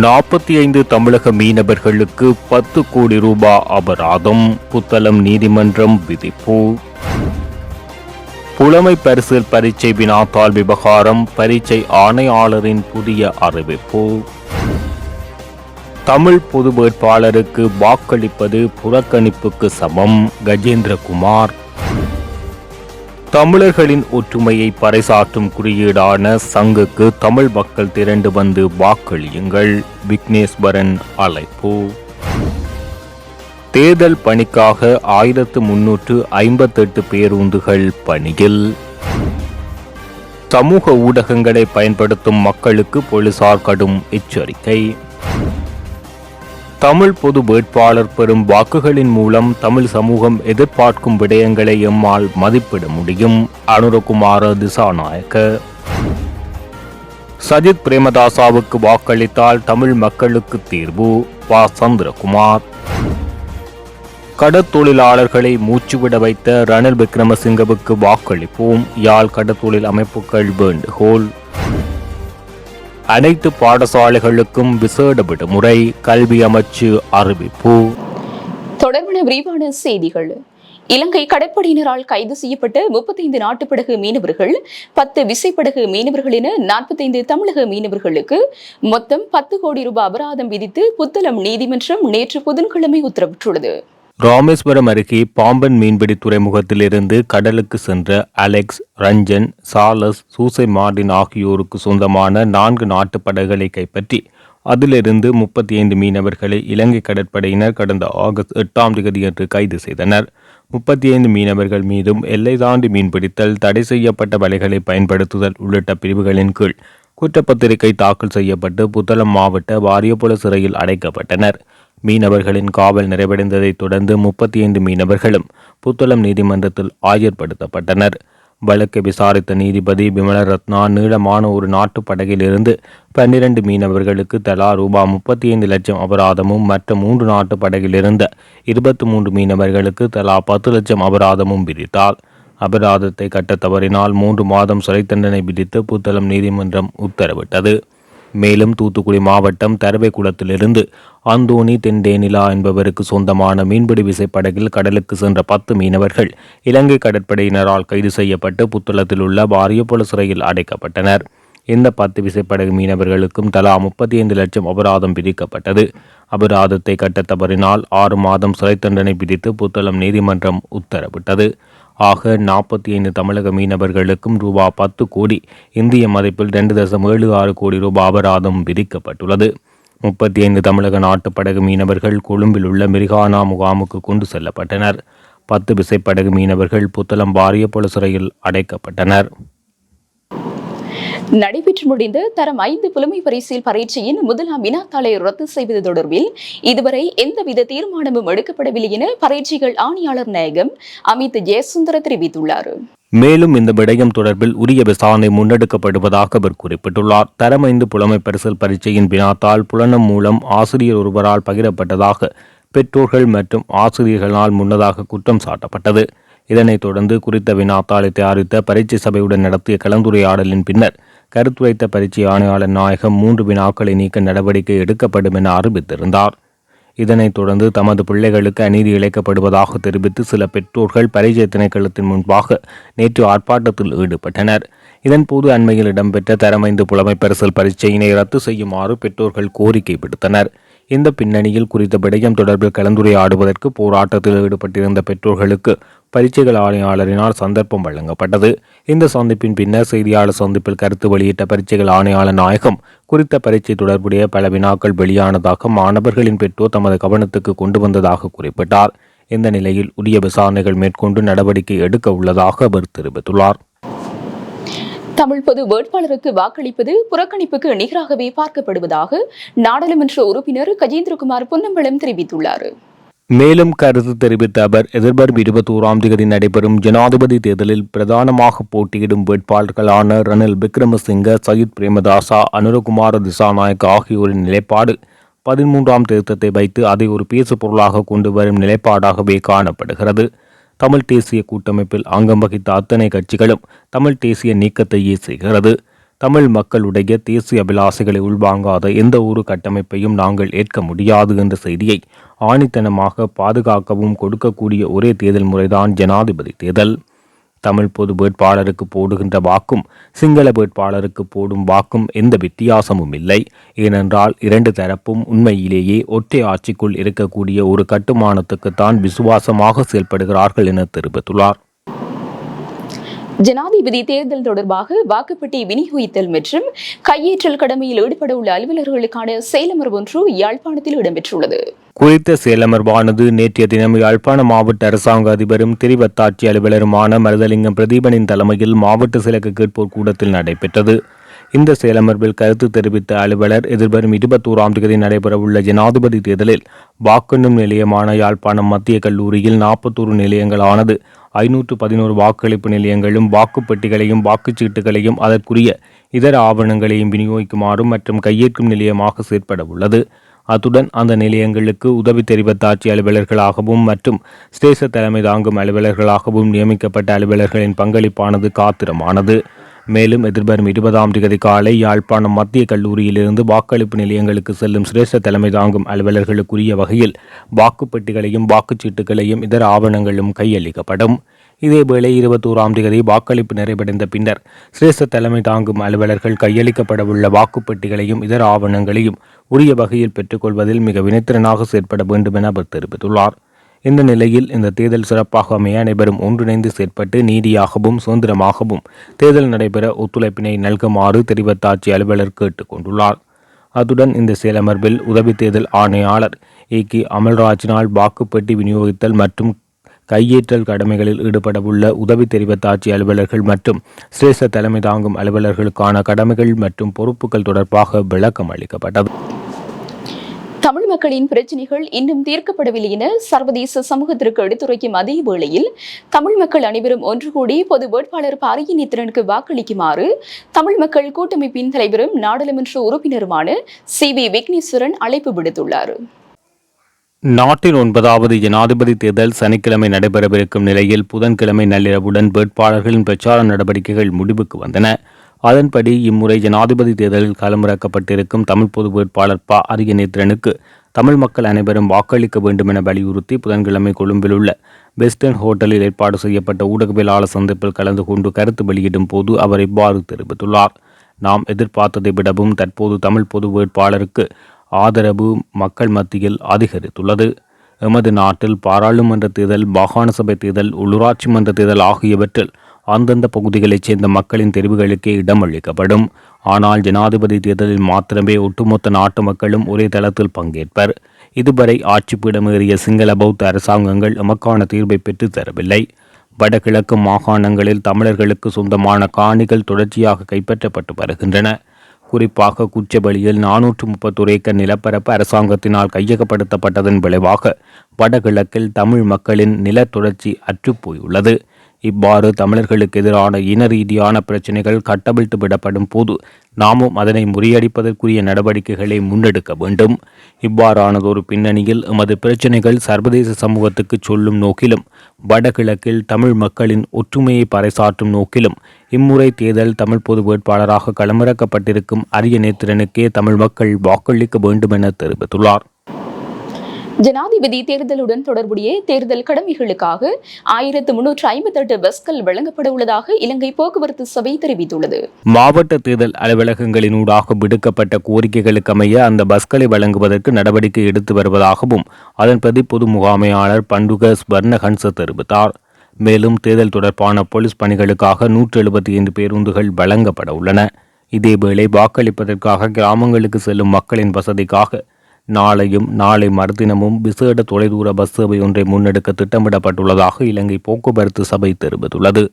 நாற்பத்தி ஐந்து தமிழக மீனவர்களுக்கு பத்து கோடி ரூபாய் அபராதம். புத்தளம் நீதிமன்றம் விதிப்பு. புலமை பரிசில் பரீட்சை வினாத்தாள் விவகாரம் பரீட்சை ஆணையாளரின் புதிய அறிவிப்பு. தமிழ் பொது வேட்பாளருக்கு வாக்களிப்பது புறக்கணிப்புக்கு சமம். கஜேந்திரகுமார் தமிழர்களின் ஒற்றுமையை பறைசாற்றும் குறியீடான சங்குக்கு தமிழ் மக்கள் திரண்டு வந்து வாக்களியுங்கள். விக்னேஸ்வரன் அழைப்பு. தேர்தல் பணிக்காக ஆயிரத்து முன்னூற்று ஐம்பத்தெட்டு பேருந்துகள் பணியில். சமூக ஊடகங்களை பயன்படுத்தும் மக்களுக்கு போலீசார் கடும் எச்சரிக்கை. தமிழ் பொது வேட்பாளர் பெறும் வாக்குகளின் மூலம் தமிழ் சமூகம் எதிர்பார்க்கும் விடயங்களை எம்மால் மதிப்பிட முடியும். அனுரகுமார திசாநாயக்க. சஜித் பிரேமதாசாவுக்கு வாக்களித்தால் தமிழ் மக்களுக்கு தீர்வு. வ சந்திரகுமார். கடத்தொழிலாளர்களை மூச்சுவிட வைத்த ரணில் விக்ரமசிங்கவுக்கு வாக்களிப்போம். யாழ் கடத்தொழில் அமைப்புகள் வேண்டுகோள். அனைத்து பாடசாலைகளுக்கும் விசேட விடுமுறை கல்வி அமைச்சு அறிவிப்பு. தொடர்பான விரிவான செய்திகள். இலங்கை கடற்படையினரால் கைது செய்யப்பட்ட முப்பத்தைந்து நாட்டுப்படகு மீனவர்கள் பத்து விசைப்படகு மீனவர்கள் என நாற்பத்தைந்து தமிழக மீனவர்களுக்கு மொத்தம் பத்து கோடி ரூபாய் அபராதம் விதித்து புத்தளம் நீதிமன்றம் நேற்று புதன்கிழமை உத்தரவிட்டுள்ளது. ராமேஸ்வரம் அருகே பாம்பன் மீன்பிடி துறைமுகத்திலிருந்து கடலுக்கு சென்ற Alex Ranjan Charles Soosai Martin ஆகியோருக்கு சொந்தமான நான்கு நாட்டுப் படகுகளை கைப்பற்றி அதிலிருந்து முப்பத்தி ஐந்து மீனவர்களை இலங்கை கடற்படையினர் கடந்த ஆகஸ்ட் எட்டாம் தேதியன்று கைது செய்தனர். முப்பத்தி ஐந்து மீனவர்கள் மீதும் எல்லை தாண்டி மீன்பிடித்தல் தடை செய்யப்பட்ட வலைகளை பயன்படுத்துதல் உள்ளிட்ட பிரிவுகளின் கீழ் குற்றப்பத்திரிகை தாக்கல் செய்யப்பட்டு புத்தளம் மாவட்ட வாரியப்புல சிறையில் அடைக்கப்பட்டனர். மீனவர்களின் காவல் நிறைவடைந்ததைத் தொடர்ந்து முப்பத்தி ஐந்து மீனவர்களும் புத்தளம் நீதிமன்றத்தில் ஆஜர்படுத்தப்பட்டனர். வழக்கை விசாரித்த நீதிபதி விமலரத்னா நீளமான ஒரு நாட்டுப் படகிலிருந்து பன்னிரண்டு மீனவர்களுக்கு தலா ரூபாய் முப்பத்தி ஐந்து லட்சம் அபராதமும் மற்ற மூன்று நாட்டு படகிலிருந்த இருபத்தி மூன்று மீனவர்களுக்கு தலா பத்து லட்சம் அபராதமும் விதித்தார். அபராதத்தை கட்ட தவறினால் மூன்று மாதம் சிறை தண்டனை விதித்து புத்தளம் நீதிமன்றம் உத்தரவிட்டது. மேலும் தூத்துக்குடி மாவட்டம் தரவைக்குளத்திலிருந்து அந்தோணி தென்டேனிலா என்பவருக்கு சொந்தமான மீன்பிடி விசைப்படகில் கடலுக்கு சென்ற பத்து மீனவர்கள் இலங்கை கடற்படையினரால் கைது செய்யப்பட்டு புத்தளத்தில் உள்ள வாரியப்புல சிறையில் அடைக்கப்பட்டனர். இந்த பத்து விசைப்படகு மீனவர்களுக்கும் தலா முப்பத்தி ஐந்து லட்சம் அபராதம் விதிக்கப்பட்டது. அபராதத்தை கட்ட தவறினால் ஆறு மாதம் சிறை தண்டனை விதித்து புத்தளம் நீதிமன்றம் உத்தரவிட்டது. ஆக நாற்பத்தி ஐந்து தமிழக மீனவர்களுக்கும் ரூபா பத்து கோடி இந்திய மதிப்பில் ரெண்டு தசம் ஏழு ஆறு கோடி ரூபாய் அபராதம் விதிக்கப்பட்டுள்ளது. முப்பத்தி ஐந்து தமிழக நாட்டுப்படகு மீனவர்கள் கொழும்பில் உள்ள மிரிகானா முகாமுக்கு கொண்டு செல்லப்பட்டனர். பத்து விசைப்படகு மீனவர்கள் புத்தளம் வாரியப்புல சிறையில் அடைக்கப்பட்டனர். நடைபெற்று முடிந்த தரம் ஐந்து புலமை பரிசில் பரீட்சையின் முதலாம் வினாத்தாளை ரத்து செய்வது தொடர்பில் இதுவரை எந்தவித தீர்மானமும் எடுக்கப்படவில்லை என பரீட்சைகள் ஆணையாளர் நாயகம் அமித் ஜெயசுந்தர தெரிவித்துள்ளார். மேலும் இந்த விடயம் தொடர்பில் உரிய விசாரணை முன்னெடுக்கப்படுவதாக அவர் குறிப்பிட்டுள்ளார். தரமைந்து புலமை பரிசல் பரீட்சையின் வினாத்தால் புலனம் மூலம் ஆசிரியர் ஒருவரால் பகிரப்பட்டதாக பெற்றோர்கள் மற்றும் ஆசிரியர்களால் முன்னதாக குற்றம் சாட்டப்பட்டது. இதனைத் தொடர்ந்து குறித்த வினாத்தாளை தயாரித்த பரீட்சை சபையுடன் நடத்திய கலந்துரையாடலின் பின்னர் கருத்துரைத்த பரீட்சை ஆணையாளர் நாயகம் மூன்று வினாக்களை நீக்க நடவடிக்கை எடுக்கப்படும் என அறிவித்திருந்தார். இதனைத் தொடர்ந்து தமது பிள்ளைகளுக்கு அநீதி இழைக்கப்படுவதாக தெரிவித்து சில பெற்றோர்கள் பரிசை திணைக்களத்தின் முன்பாக நேற்று ஆர்ப்பாட்டத்தில் ஈடுபட்டனர். இதன்போது அண்மையில் இடம்பெற்ற தரமைந்து புலமை பரிசல் பரீட்சையினை ரத்து செய்யுமாறு பெற்றோர்கள் கோரிக்கை விடுத்தனர். இந்த பின்னணியில் குறித்த விடயம் தொடர்பில் கலந்துரையாடுவதற்கு போராட்டத்தில் ஈடுபட்டிருந்த பெற்றோர்களுக்கு பரீட்சைகள் ஆணையாளரினால் சந்தர்ப்பம் வழங்கப்பட்டது. இந்த சந்திப்பின் பின்னர் செய்தியாளர் சந்திப்பில் கருத்து வெளியிட்ட பரீட்சைகள் ஆணையாளர் நாயகம் குறித்த பரீட்சை தொடர்புடைய பல வினாக்கள் வெளியானதாக மாணவர்களின் பெற்றோர் தமது கவனத்துக்கு கொண்டு வந்ததாக குறிப்பிட்டார். இந்த நிலையில் உரிய விசாரணைகள் மேற்கொண்டு நடவடிக்கை எடுக்க உள்ளதாக அவர் தெரிவித்துள்ளார். தமிழ் பொது வேட்பாளருக்கு வாக்களிப்பது புறக்கணிப்புக்கு நிகராகவே பார்க்கப்படுவதாக நாடாளுமன்ற உறுப்பினர் கஜேந்திரகுமார் பொன்னம்பலம் தெரிவித்துள்ளார். மேலும் கருத்து தெரிவித்த அவர் எதிர்வரும் இருபத்தோராம் தேதி நடைபெறும் ஜனாதிபதி தேர்தலில் பிரதானமாக போட்டியிடும் வேட்பாளர்களான ரணில் விக்ரமசிங்க சயித் பிரேமதாசா அனுரகுமார திசாநாயக் ஆகியோரின் நிலைப்பாடு பதிமூன்றாம் திருத்தத்தை வைத்து அதை ஒரு பேசு பொருளாக கொண்டு வரும் நிலைப்பாடாகவே காணப்படுகிறது. தமிழ் தேசிய கூட்டமைப்பில் அங்கம் வகித்த அத்தனை கட்சிகளும் தமிழ் தேசிய நீக்கத்தையே செய்கிறது. தமிழ் மக்களுடைய தேசிய அபிலாசைகளை உள்வாங்காத எந்த ஒரு கட்டமைப்பையும் நாங்கள் ஏற்க முடியாது என்ற செய்தியை ஆணித்தனமாக பாதுகாக்கவும் கொடுக்கக்கூடிய ஒரே தேர்தல் முறைதான் ஜனாதிபதி தேர்தல். தமிழ் பொது வேட்பாளருக்கு போடுகின்ற வாக்கும் சிங்கள வேட்பாளருக்கு போடும் வாக்கும் எந்த வித்தியாசமும் இல்லை. ஏனென்றால் இரண்டு தரப்பும் உண்மையிலேயே ஒற்றை ஆட்சிக்குள் இருக்கக்கூடிய ஒரு கட்டுமானத்துக்குத்தான் விசுவாசமாக செயல்படுகிறார்கள் என தெரிவித்துள்ளார். ஜனாதிபதி தேர்தல் தொடர்பாக வாக்குப்பட்டி விநியோகித்தல் மற்றும் கையேற்றல் கடமையில் ஈடுபட உள்ள அலுவலர்களுக்கான செயலமர்வு ஒன்று யாழ்ப்பாணத்தில் இடம்பெற்றுள்ளது. குறித்த செயலமர்வானது நேற்றைய தினம் யாழ்ப்பாண மாவட்ட அரசாங்க அதிபரும் திரிவத்தாட்சி அலுவலருமான மருதலிங்கம் பிரதீபனின் தலைமையில் மாவட்ட சிலக்கு கேட்போர் கூடத்தில் நடைபெற்றது. இந்த செயலமர்வில் கருத்து தெரிவித்த அலுவலர் எதிர்வரும் இருபத்தோராம் தேதி நடைபெறவுள்ள ஜனாதிபதி தேர்தலில் வாக்கெண்ணும் நிலையமான யாழ்ப்பாணம் மத்திய கல்லூரியில் நாற்பத்தோரு நிலையங்களானது. ஐநூற்று பதினோரு வாக்களிப்பு நிலையங்களும் வாக்குப்பெட்டிகளையும் வாக்குச்சீட்டுகளையும் அதற்குரிய இதர ஆவணங்களையும் விநியோகிக்குமாறும் மற்றும் கையேற்கும் நிலையமாக செயற்பட உள்ளது அத்துடன் அந்த நிலையங்களுக்கு உதவி தெரிவித்த ஆட்சி அலுவலர்களாகவும் மற்றும் ஸ்டேஷ தலைமை தாங்கும் அலுவலர்களாகவும் நியமிக்கப்பட்ட அலுவலர்களின் பங்களிப்பானது காத்திரமானது. மேலும் எதிர்வரும் இருபதாம் தேதி காலை யாழ்ப்பாணம் மத்திய கல்லூரியிலிருந்து வாக்களிப்பு நிலையங்களுக்கு செல்லும் சிரேஷ்ட தலைமை தாங்கும் அலுவலர்களுக்குரிய வகையில் வாக்குப்பெட்டிகளையும் வாக்குச்சீட்டுகளையும் இதர ஆவணங்களும் கையளிக்கப்படும். இதேவேளை இருபத்தோராம் தேதி வாக்களிப்பு நிறைவடைந்த பின்னர் சிரேஷ்ட தலைமை தாங்கும் அலுவலர்கள் கையளிக்கப்படவுள்ள வாக்குப்பெட்டிகளையும் இதர ஆவணங்களையும் உரிய வகையில் பெற்றுக்கொள்வதில் மிக வினைத்திறனாக செயற்பட வேண்டும் என அவர் தெரிவித்துள்ளார். இந்த நிலையில் இந்த தேர்தல் சிறப்பாக அமைய அனைவரும் ஒன்றிணைந்து செயற்பட்டு நீதியாகவும் சுதந்திரமாகவும் தேர்தல் நடைபெற ஒத்துழைப்பினை நல்குமாறு தெரிவத்தாட்சி அலுவலர் கேட்டுக் கொண்டுள்ளார். அத்துடன் இந்த செயலமர்வில் உதவி தேர்தல் ஆணையாளர் ஏ. கே. அமல்ராஜினால் வாக்குப்பெட்டி விநியோகித்தல் மற்றும் கையேற்றல் கடமைகளில் ஈடுபடவுள்ள உதவி தெரிவத்தாட்சி அலுவலர்கள் மற்றும் சிரேஷ்ட தலைமை தாங்கும் அலுவலர்களுக்கான கடமைகள் மற்றும் பொறுப்புகள் தொடர்பாக விளக்கம் அளிக்கப்பட்டது. தமிழ் மக்களின் பிரச்சனைகள் இன்னும் தீர்க்கப்படவில்லை என சர்வதேச சமூகத்திற்கு எடுத்துரைக்கும் அதே வேளையில் தமிழ் மக்கள் அனைவரும் ஒன்று கூடி பொது வேட்பாளர் பாரியநேத்திரனுக்கு வாக்களிக்குமாறு தமிழ் மக்கள் கூட்டமைப்பின் தலைவரும் நாடாளுமன்ற உறுப்பினருமான சி. வி. விக்னேஸ்வரன் அழைப்பு விடுத்துள்ளார். நாட்டின் ஒன்பதாவது ஜனாதிபதி தேர்தல் சனிக்கிழமை நடைபெறவிருக்கும் நிலையில் புதன்கிழமை நள்ளிரவுடன் வேட்பாளர்களின் பிரச்சார நடவடிக்கைகள் முடிவுக்கு வந்தன. அதன்படி இம்முறை ஜனாதிபதி தேர்தலில் களமிறக்கப்பட்டிருக்கும் தமிழ் பொது வேட்பாளர் ப. அரியநேத்திரனுக்கு தமிழ் மக்கள் அனைவரும் வாக்களிக்க வேண்டும் என வலியுறுத்தி புதன்கிழமை கொழும்பில் உள்ள வெஸ்டர்ன் ஹோட்டலில் ஏற்பாடு செய்யப்பட்ட ஊடகவியலாளர் சந்திப்பில் கலந்து கொண்டு கருத்து வெளியிடும் போது அவர் இவ்வாறு தெரிவித்துள்ளார். நாம் எதிர்பார்த்ததை விடவும் தற்போது தமிழ் பொது வேட்பாளருக்கு ஆதரவு மக்கள் மத்தியில் அதிகரித்துள்ளது. எமது நாட்டில் பாராளுமன்ற தேர்தல் மாகாண சபை தேர்தல் உள்ளூராட்சி மன்ற தேர்தல் ஆகியவற்றில் அந்தந்த பகுதிகளைச் சேர்ந்த மக்களின் தெரிவுகளுக்கே இடமளிக்கப்படும். ஆனால் ஜனாதிபதி தேர்தலில் மாத்திரமே ஒட்டுமொத்த நாட்டு மக்களும் ஒரே தளத்தில் பங்கேற்பர். இதுவரை ஆட்சிப்பீடமேறிய சிங்கள பௌத்த அரசாங்கங்கள் எமக்கான தீர்வை பெற்று தரவில்லை. வடகிழக்கு மாகாணங்களில் தமிழர்களுக்கு சொந்தமான காணிகள் தொடர்ச்சியாக கைப்பற்றப்பட்டு வருகின்றன. குறிப்பாக குச்சபலியில் நானூற்று முப்பத்தொரு ஏக்கர் நிலப்பரப்பு அரசாங்கத்தினால் கையகப்படுத்தப்பட்டதன் விளைவாக வடகிழக்கில் தமிழ் மக்களின் நில தொடர்ச்சி அற்றுப்போயுள்ளது. இவ்வாறு தமிழர்களுக்கு எதிரான இன ரீதியான பிரச்சினைகள் கட்டவிழ்த்து விடப்படும் போது நாமும் அதனை முறியடிப்பதற்குரிய நடவடிக்கைகளை முன்னெடுக்க வேண்டும். இவ்வாறானதொரு பின்னணியில் எமது பிரச்சினைகள் சர்வதேச சமூகத்துக்கு சொல்லும் நோக்கிலும் வடகிழக்கில் தமிழ் மக்களின் ஒற்றுமையை பறைசாற்றும் நோக்கிலும் இம்முறை தேர்தல் தமிழ் பொது வேட்பாளராக களமிறக்கப்பட்டிருக்கும் அரிய நேத்திரனுக்கே தமிழ் மக்கள் வாக்களிக்க வேண்டும் என தெரிவித்துள்ளார். ஜனாதிபதி தேர்தலுடன் தொடர்புடைய தேர்தல் கடமைகளுக்காக ஆயிரத்து முன்னூற்று ஐம்பத்தெட்டு பஸ்கள் வழங்கப்பட உள்ளதாக இலங்கை போக்குவரத்து சபை தெரிவித்துள்ளது. மாவட்ட தேர்தல் அலுவலகங்களினூடாக விடுக்கப்பட்ட கோரிக்கைகளுக்கு அமைய அந்த பஸ்களை வழங்குவதற்கு நடவடிக்கை எடுத்து வருவதாகவும் அதன் பிரதி பொது முகாமையாளர் பண்டுக ஸ்வர்ணஹன்ச தெரிவித்தார். மேலும் தேர்தல் தொடர்பான போலீஸ் பணிகளுக்காக நூற்று எழுபத்தி ஐந்து பேருந்துகள் வழங்கப்பட உள்ளன. இதேவேளை வாக்களிப்பதற்காக கிராமங்களுக்கு செல்லும் மக்களின் வசதிக்காக நாளையும் நாளை மறுதினமும் விசேட தொலைதூர பஸ் சேவை ஒன்றை முன்னெடுக்க திட்டமிடப்பட்டுள்ளதாக இலங்கை போக்குவரத்து சபை தெரிவித்துள்ளது.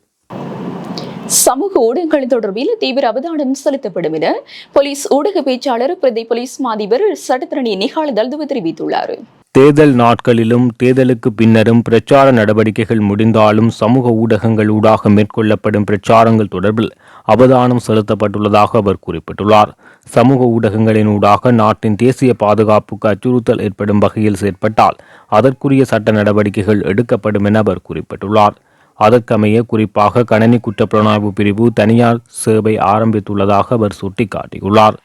சமூக ஊடகங்கள் தொடர்பில் தீவிர அவதானம் செலுத்தப்படும் என போலீஸ் ஊடக பேச்சாளர் பிரதி போலீஸ் மாதிபர் சட்டத்தரணி நிகால் தல்துவ தெரிவித்துள்ளார். தேர்தல் நாட்களிலும் தேர்தலுக்கு பின்னரும் பிரச்சார நடவடிக்கைகள் முடிந்தாலும் சமூக ஊடகங்கள் ஊடாக மேற்கொள்ளப்படும் பிரச்சாரங்கள் தொடர்பில் அவதானம் செலுத்தப்பட்டுள்ளதாக அவர் குறிப்பிட்டுள்ளார். சமூக ஊடகங்களின் ஊடாக நாட்டின் தேசிய பாதுகாப்புக்கு அச்சுறுத்தல் ஏற்படும் வகையில் செயற்பட்டால் அதற்குரிய சட்ட நடவடிக்கைகள் எடுக்கப்படும் என அவர் குறிப்பிட்டுள்ளார். அதற்கமைய குறிப்பாக கணனி குற்றப்புலனாய்வு பிரிவு தனியார் சேவை ஆரம்பித்துள்ளதாக அவர் சுட்டிக்காட்டியுள்ளார்.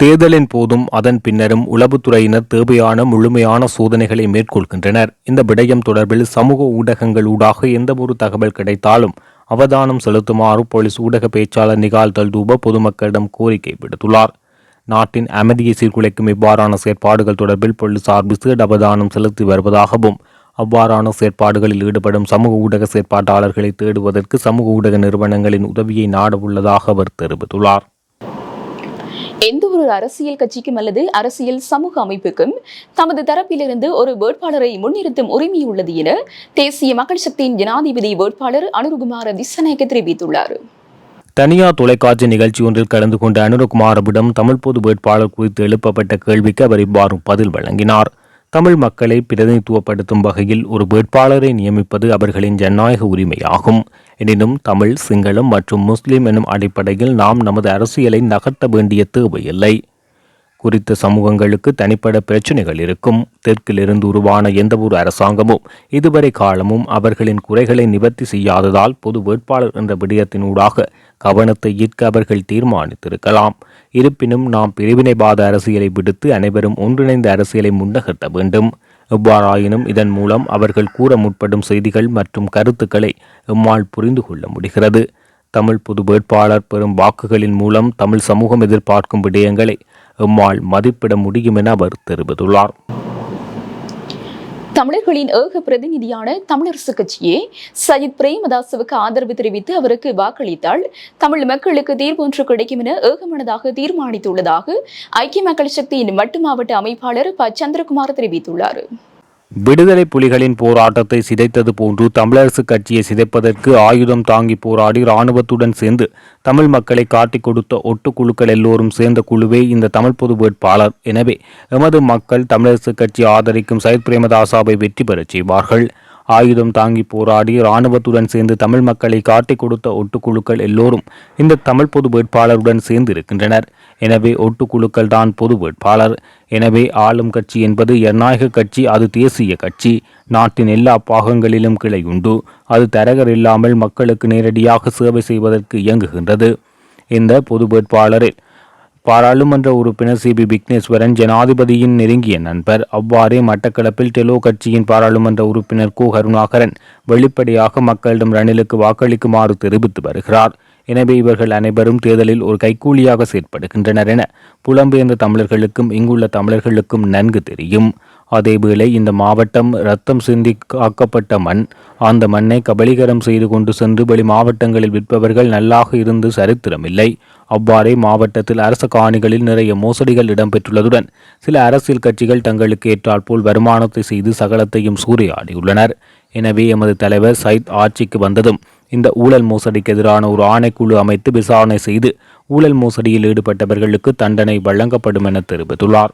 தேர்தலின் போதும் அதன் பின்னரும் உளவுத்துறையினர் தேவையான முழுமையான சோதனைகளை மேற்கொள்கின்றனர். இந்த விடயம் தொடர்பில் சமூக ஊடகங்கள் ஊடாக எந்தவொரு தகவல் கிடைத்தாலும் அவதானம் செலுத்துமாறு போலீஸ் ஊடக பேச்சாளர் நிகால் தல்தூப பொதுமக்களிடம் கோரிக்கை விடுத்துள்ளார். நாட்டின் அமைதியை சீர்குலைக்கும் இவ்வாறான செயற்பாடுகள் தொடர்பில் போலீசார் விசேட அவதானம் செலுத்தி வருவதாகவும் அவ்வாறான செயற்பாடுகளில் ஈடுபடும் சமூக ஊடக செயற்பாட்டாளர்களை தேடுவதற்கு சமூக ஊடக நிறுவனங்களின் உதவியை நாட உள்ளதாக அவர் தெரிவித்துள்ளார். எந்த ஒரு அரசியல் கட்சிக்கும் அல்லது அரசியல் சமூக அமைப்புக்கும் தமது தரப்பிலிருந்து ஒரு வேட்பாளரை முன்னிறுத்தும் உரிமை உள்ளது என தேசிய மக்கள் சக்தியின் ஜனாதிபதி வேட்பாளர் அனுருகுமார திசநாயக்க தெரிவித்துள்ளார். தனியார் தொலைக்காட்சி நிகழ்ச்சி ஒன்றில் கலந்து கொண்ட அனுரகுமாரவிடம் தமிழ் பொது வேட்பாளர் குறித்து எழுப்பப்பட்ட கேள்விக்கு அவர் இவ்வாறு பதில் வழங்கினார். தமிழ் மக்களை பிரதிநிதித்துவப்படுத்தும் வகையில் ஒரு வேட்பாளரை நியமிப்பது அவர்களின் ஜனநாயக உரிமையாகும். எனினும் தமிழ் சிங்களம் மற்றும் முஸ்லிம் எனும் அடிப்படையில் நாம் நமது அரசியலை நகர்த்த வேண்டிய தேவையில்லை. குறித்த சமூகங்களுக்கு தனிப்பட பிரச்சனைகள் இருக்கும். தெற்கிலிருந்து உருவான எந்தவொரு அரசாங்கமும் இதுவரை காலமும் அவர்களின் குறைகளை நிவர்த்தி செய்யாததால் பொது வேட்பாளர் என்ற விடயத்தினூடாக கவனத்தை ஈர்க்க அவர்கள் தீர்மானித்திருக்கலாம். இருப்பினும் நாம் பிரிவினைவாத அரசியலை விடுத்து அனைவரும் ஒன்றிணைந்த அரசியலை முன்னகர்த்த வேண்டும். எவ்வாறாயினும் இதன் மூலம் அவர்கள் கூற முற்படும் செய்திகள் மற்றும் கருத்துக்களை எம்மால் புரிந்து கொள்ள முடிகிறது. தமிழ் பொது வேட்பாளர் பெறும் வாக்குகளின் மூலம் தமிழ் சமூகம் எதிர்பார்க்கும் விடயங்களை எம்மால் மதிப்பிட முடியும் என அவர் தெரிவித்துள்ளார். தமிழர்களின் ஏக பிரதிநிதியான தமிழரசு கட்சியே சயித் பிரேமதாசவுக்கு ஆதரவு தெரிவித்து அவருக்கு வாக்களித்தால் தமிழ் மக்களுக்கு தீர்வு ஒன்று கிடைக்கும் என ஏகமனதாக தீர்மானித்துள்ளதாக ஐக்கிய மக்கள் சக்தியின் மட்டு மாவட்ட அமைப்பாளர் ப. சந்திரகுமார் தெரிவித்துள்ளார். விடுதலை புலிகளின் போராட்டத்தை சிதைத்தது போன்று தமிழரசு கட்சியை சிதைப்பதற்கு ஆயுதம் தாங்கி போராடி இராணுவத்துடன் சேர்ந்து தமிழ் மக்களை காட்டிக் கொடுத்த ஒட்டு குழுக்கள் எல்லோரும் சேர்ந்த குழுவே இந்த தமிழ் பொது வேட்பாளர். எனவே எமது மக்கள் தமிழரசு கட்சி ஆதரிக்கும் சயித் பிரேமதாசாவை வெற்றி பெறச் செய்வார்கள். ஆயுதம் தாங்கி போராடி இராணுவத்துடன் சேர்ந்து தமிழ் மக்களை காட்டிக் கொடுத்த ஒட்டுக்குழுக்கள் எல்லோரும் இந்த தமிழ் பொது வேட்பாளருடன் சேர்ந்து இருக்கின்றனர். எனவே ஒட்டுக்குழுக்கள் தான் பொது வேட்பாளர். எனவே ஆளும் கட்சி என்பது ஜனநாயக கட்சி அது தேசிய கட்சி. நாட்டின் எல்லா பாகங்களிலும் கிளை உண்டு. அது தரகர் இல்லாமல் மக்களுக்கு நேரடியாக சேவை செய்வதற்கு இயங்குகின்றது. இந்த பொது வேட்பாளரில் பாராளுமன்ற உறுப்பினர் சி பி விக்னேஸ்வரன் ஜனாதிபதியின் நெருங்கிய நண்பர். அவ்வாறே மட்டக்களப்பில் டெலோ கட்சியின் பாராளுமன்ற உறுப்பினர் கு. கருணாகரன் வெளிப்படையாக மக்களிடம் ரணிலுக்கு வாக்களிக்குமாறு தெரிவித்து வருகிறார். எனவே இவர்கள் அனைவரும் தேர்தலில் ஒரு கைக்கூலியாக செயற்படுகின்றனர் என புலம்பெயர்ந்த தமிழர்களுக்கும் இங்குள்ள தமிழர்களுக்கும் நன்கு தெரியும். அதேவேளை இந்த மாவட்டம் ரத்தம் சிந்தி காக்கப்பட்ட மண். அந்த மண்ணை கபலீகரம் செய்து கொண்டு சென்று வெளி மாவட்டங்களில் விற்பவர்கள் நல்லாக இருந்து சரித்திரமில்லை. அவ்வாறே மாவட்டத்தில் அரச காணிகளில் நிறைய மோசடிகள் இடம்பெற்றுள்ளதுடன் சில அரசியல் கட்சிகள் தங்களுக்கு ஏற்றாற்போல் வருமானத்தை செய்து சகலத்தையும் சூறையாடியுள்ளனர். எனவே எமது தலைவர் சயித் ஆட்சிக்கு வந்ததும் இந்த ஊழல் மோசடிக்கு எதிரான ஒரு ஆணைக்குழு அமைத்து விசாரணை செய்து ஊழல் மோசடியில் ஈடுபட்டவர்களுக்கு தண்டனை வழங்கப்படும் என தெரிவித்துள்ளார்.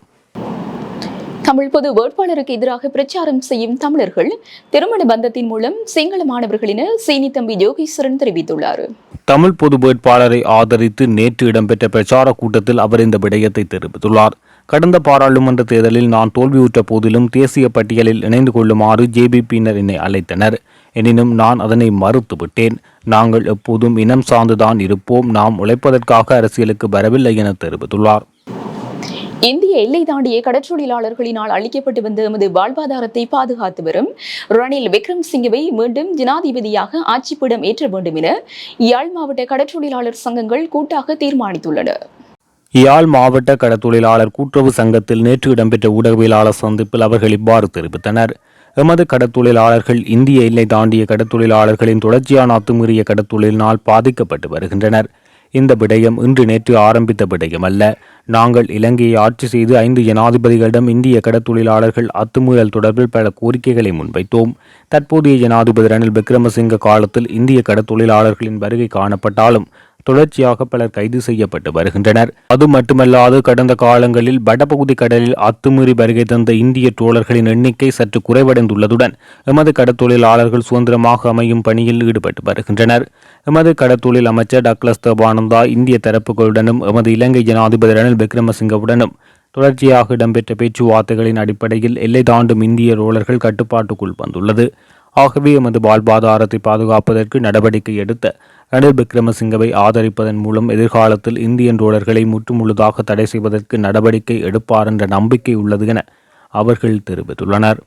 தமிழ் பொது வேட்பாளருக்கு எதிராக பிரச்சாரம் செய்யும் தமிழர்கள் திருமண பந்தத்தின் மூலம் சிங்கள மாணவர்களின சீனி தம்பி யோகீஸ்வரன் தெரிவித்துள்ளார். தமிழ் பொது வேட்பாளரை ஆதரித்து நேற்று இடம்பெற்ற பிரச்சார கூட்டத்தில் அவர் இந்த விடயத்தை தெரிவித்துள்ளார். கடந்த பாராளுமன்ற தேர்தலில் நான் தோல்வியுற்ற போதிலும் தேசிய பட்டியலில் இணைந்து கொள்ளுமாறு ஜேபிபியினர் என்னை அழைத்தனர். எனினும் நான் அதனை மறுத்துவிட்டேன். நாங்கள் எப்போதும் இனம் சார்ந்துதான் இருப்போம். நாம் உழைப்பதற்காக அரசியலுக்கு வரவில்லை என தெரிவித்துள்ளார். இந்திய எல்லை தாண்டிய கடற்றொழிலாளர்களினால் அளிக்கப்பட்டு வந்த எமது வாழ்வாதாரத்தை பாதுகாத்து வரும் ரணில் விக்ரம் சிங்கவை மீண்டும் ஜனாதிபதியாக ஆட்சிப்பிடம் ஏற்ற வேண்டும் என யாழ் மாவட்ட கடற்றொழிலாளர் சங்கங்கள் கூட்டாக தீர்மானித்துள்ளன. யாழ் மாவட்ட கடத்தொழிலாளர் கூட்டுறவு சங்கத்தில் நேற்று இடம்பெற்ற ஊடகவியலாளர் சந்திப்பில் அவர்கள் இவ்வாறு தெரிவித்தனர். எமது கடத்தொழிலாளர்கள் இந்திய எல்லை தாண்டிய கடத்தொழிலாளர்களின் தொடர்ச்சியான அத்துமீறிய கடத்தொழிலினால் பாதிக்கப்பட்டு வருகின்றனர். இந்த விடயம் இன்று நேற்று ஆரம்பித்த விடயம் அல்ல. நாங்கள் இலங்கையை ஆட்சி செய்து ஐந்து ஜனாதிபதிகளிடம் இந்திய கடத்தொழிலாளர்கள் அத்துமீறல் தொடர்பில் பல கோரிக்கைகளை முன்வைத்தோம். தற்போதைய ஜனாதிபதி ரணில் விக்ரமசிங்க காலத்தில் இந்திய கடத்தொழிலாளர்களின் வருகை காணப்பட்டாலும் தொடர்ச்சியாக பலர் கைது செய்யப்பட்டு வருகின்றனர். அது மட்டுமல்லாது கடந்த காலங்களில் வடபகுதி கடலில் அத்துமீறி வருகை தந்த இந்திய ட்ரோலர்களின் எண்ணிக்கை சற்று குறைவடைந்துள்ளதுடன் எமது கடத்தொழிலாளர்கள் சுதந்திரமாக அமையும் பணியில் ஈடுபட்டு வருகின்றனர். எமது கடத்தொழில் அமைச்சர் டக்ளஸ் தபானந்தா இந்திய தரப்புகளுடனும் எமது இலங்கை ஜனாதிபதி ரணில் விக்ரமசிங்கவுடனும் தொடர்ச்சியாக இடம்பெற்ற பேச்சுவார்த்தைகளின் அடிப்படையில் எல்லை தாண்டும் இந்திய ரோலர்கள் கட்டுப்பாட்டுக்குள் வந்துள்ளது. ஆகவே எமது வாழ்வாதாரத்தை பாதுகாப்பதற்கு நடவடிக்கை எடுத்த ரணில் விக்ரமசிங்கவை ஆதரிப்பதன் மூலம் எதிர்காலத்தில் இந்தியன் ரோலர்களை முற்றுமுழுதாக தடை செய்வதற்கு நடவடிக்கை எடுப்பார் என்ற நம்பிக்கை உள்ளது என அவர்கள் தெரிவித்துள்ளனர்.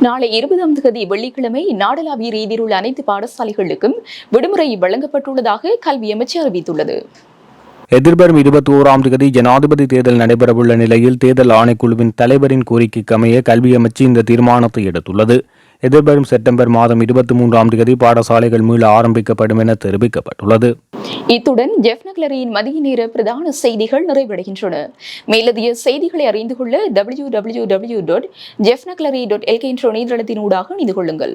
நாளை இருபதாம் தேதி வெள்ளிக்கிழமை நாடளாவிய ரீதியில் உள்ள அனைத்து பாடசாலைகளுக்கும் விடுமுறை வழங்கப்பட்டுள்ளதாக கல்வி அமைச்சு அறிவித்துள்ளது. எதிர்வரும் இருபத்தி ஓராம் தேதி ஜனாதிபதி தேர்தல் நடைபெறவுள்ள நிலையில் தேர்தல் ஆணைக்குழுவின் தலைவரின் கோரிக்கைக்கு அமைய கல்வி அமைச்சு இந்த தீர்மானத்தை எடுத்துள்ளது. எதிர்வரும் செப்டம்பர் மாதம் இருபத்தி மூன்றாம் தேதி பாடசாலைகள் மீள ஆரம்பிக்கப்படும் என தெரிவிக்கப்பட்டுள்ளது. இத்துடன் ஜெஃப்னக்லரியின் மதிய நேர பிரதான செய்திகள் நிறைவடைகின்றன. மேலதிய செய்திகளை அறிந்து கொள்ள W W W dot jaffnagallery dot LK என்ற இணையதளத்தினூடாக இணைந்து கொள்ளுங்கள்.